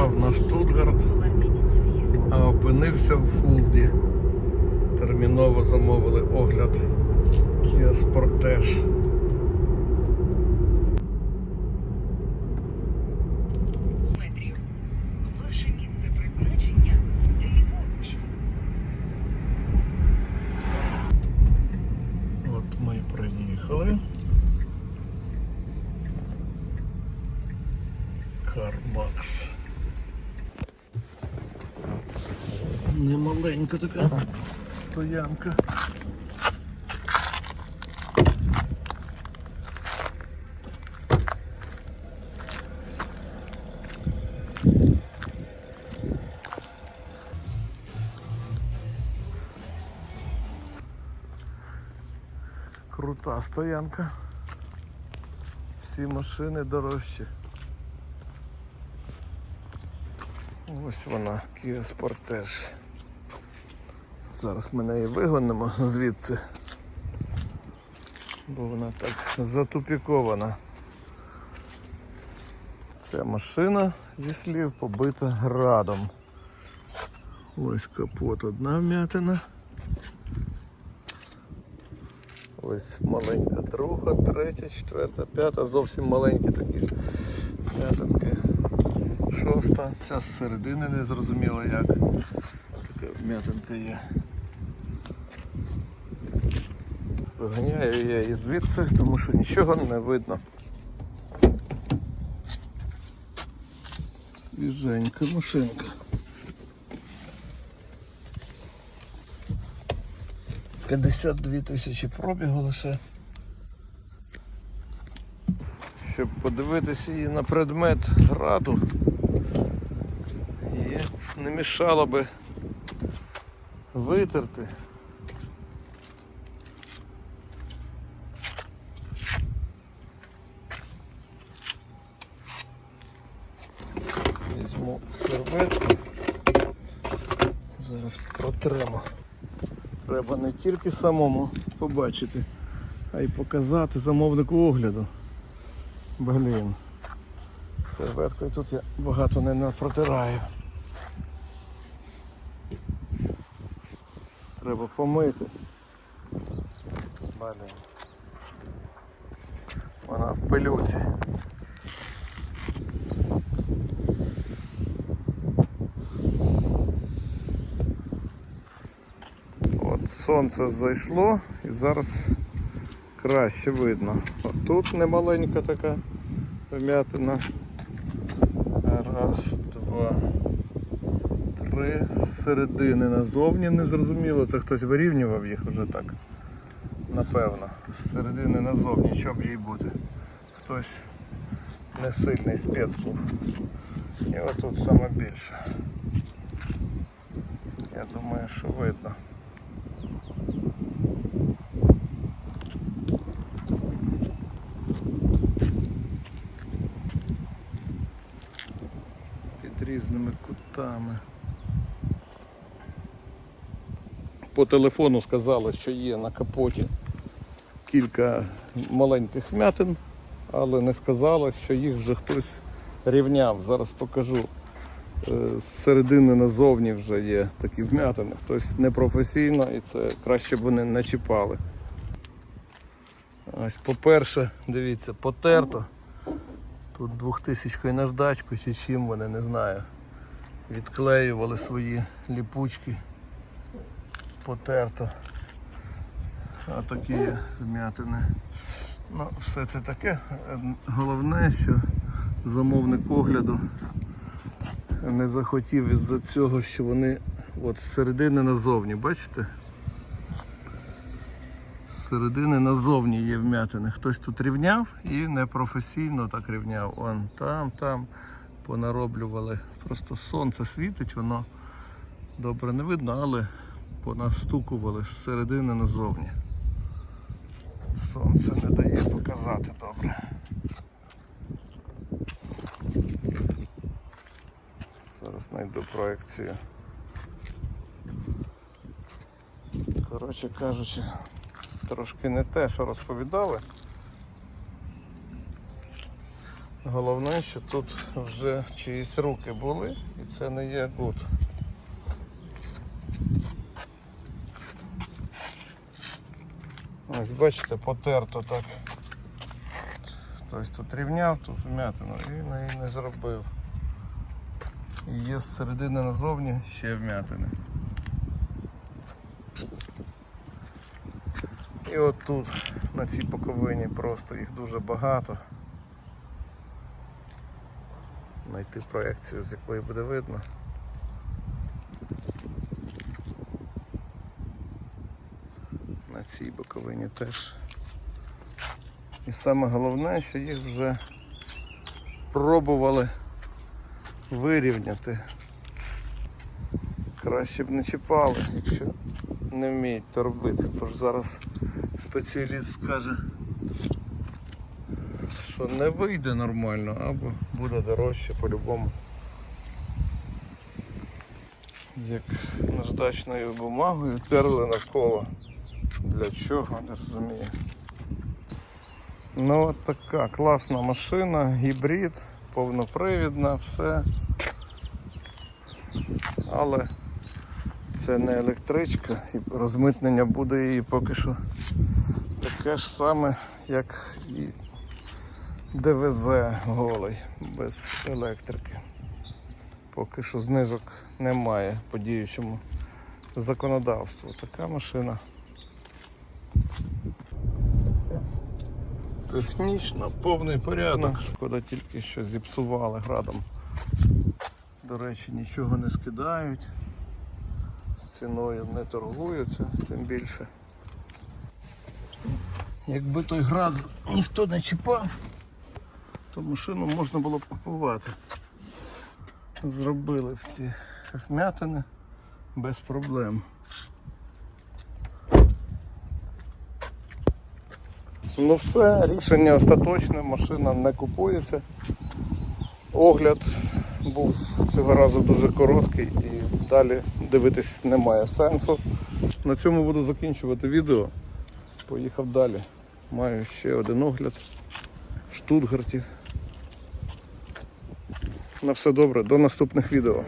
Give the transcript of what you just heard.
Приїжджав на Штутгарт, а опинився в Фулді. Терміново замовили огляд Kia Sportage. Метрів. Немаленька така стоянка. Крута стоянка. Всі машини дорожчі. Ось вона, Kia Sportage. Зараз ми неї вигонимо звідси. Бо вона так затупікована. Ця машина, зі слів, побита градом. Ось капот одна вмятина. Ось маленька друга, третя, четверта, п'ята, зовсім маленькі такі п'ятинки. Шоста, ця з середини не зрозуміло як. Така м'ятинка є. Виганяю я її звідси, тому що нічого не видно. Свіженька машинка. П'ятдесят дві тисячі пробігу лише. Щоб подивитися її на предмет граду. І не мішало би витерти. Серветку. Зараз протремо. Треба не тільки самому побачити, а й показати замовнику огляду. Блін. Серветкою тут я багато не напротираю. Треба помити. Блін. Вона в пилюці. От сонце зайшло і зараз краще видно. От тут немаленька така вмятина. Раз, два, три. З середини назовні незрозуміло. Це хтось вирівнював їх вже так. Напевно. З середини назовні, що б їй бути. Хтось не сильний спец. І отут саме більше. Я думаю, що видно. Під різними кутами. По телефону сказали, що є на капоті кілька маленьких вмятин, але не сказали, що їх вже хтось рівняв. Зараз покажу. Е, З середини назовні вже є такі вмятини. Хтось непрофесійно і це краще б вони не чіпали. Ось, по-перше, дивіться, потерто. Тут двохтисячкою наждачку чи чим вони, не знаю. Відклеювали свої ліпучки. Потерто. А такі вмятини. Ну, все це таке. Е, Головне, що замовник огляду не захотів із-за цього, що вони от з середини назовні, бачите? З середини назовні є вмятини. Хтось тут рівняв і непрофесійно так рівняв. Он там, там понароблювали. Просто сонце світить, воно добре не видно, але понастукували з середини назовні. Сонце не дає показати добре. Зараз знайду проекцію. Коротше кажучи, трошки не те, що розповідали. Головне, що тут вже чиїсь руки були і це не є гуд. Ось бачите, потерто так. Хтось тут рівняв, тут вмятину і не зробив. І є з середини назовні ще вмятини. І от тут, на цій боковині, просто їх дуже багато. Знайти проекцію, з якої буде видно. На цій боковині теж. І саме головне, що їх вже пробували вирівняти. Краще б не чіпали, якщо не вміють то робити. Тож зараз спеціаліст скаже, що не вийде нормально, або буде дорожче по-любому. Як наждачною бумагою терли навколо. Для чого, не розумію. Ну от така класна машина, гібрид, повнопривідна, все. Але це не електричка і розмитнення буде її поки що таке ж саме, як і ДВЗ голий без електрики. Поки що знижок немає по діючому законодавству. Така машина. Технічно повний порядок. Шкода тільки що зіпсували градом. До речі, нічого не скидають. З ціною не торгуються, тим більше. Якби той град ніхто не чіпав, то машину можна було б купувати. Зробили в ці вмятини без проблем. Ну все, рішення остаточне, машина не купується. Огляд був цього разу дуже короткий і далі дивитись немає сенсу. На цьому буду закінчувати відео. Поїхав далі. Маю ще один огляд в Штутгарті. На все добре, до наступних відео.